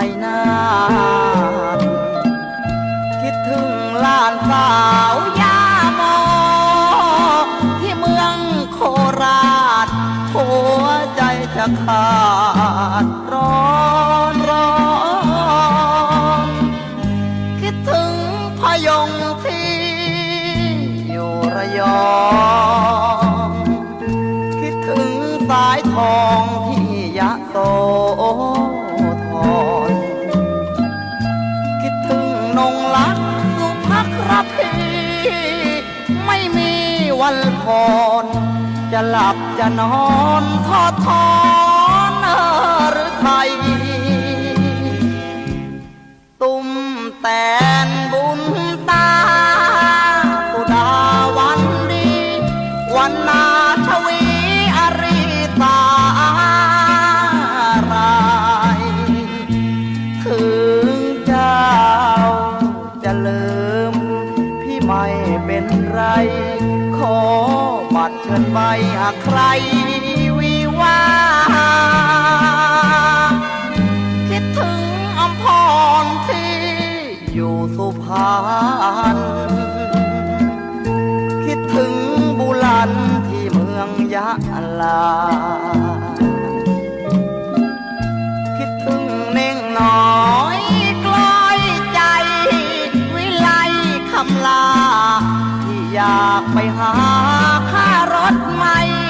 ายนาทคิดถึงหลานสาวยาโมที่เมืองโคราชหัวใจจะขาดร้อนร้อนคิดถึงพยงที่อยู่ระยองคิดถึงสายทองที่ยะโส นพร จะหลับจะนอนทอดทอนเออหรือไทย ตุ้มแตนบุญตาสุดาวันดี วันนาชวี บัตรเชิญใบหากใครวิวาคิดถึงอมพรที่อยู่สุพรรณคิดถึงบุรันที่เมืองยะลา คิดถึงเน่งน้อยกลอยใจวิไลคำลา ที่อยากไปหาค่า รถไม่มี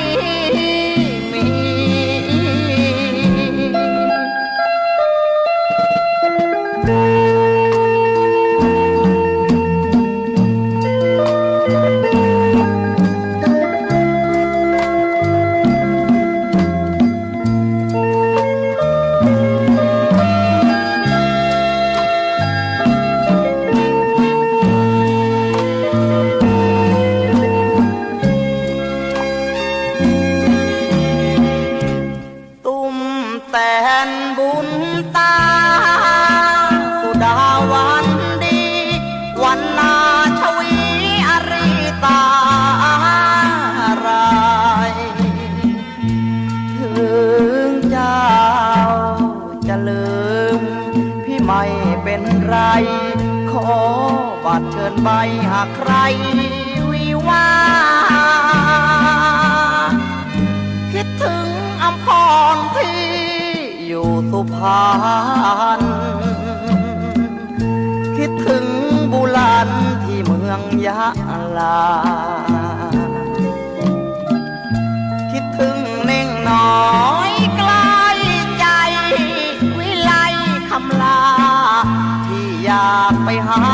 ไร ขอบัตรเชิญใบหากใครวิวาคิดถึงอำพรที่อยู่สุพรรณคิดถึงบุลันที่เมืองยะลา คิดถึงเน่งนอน 你好。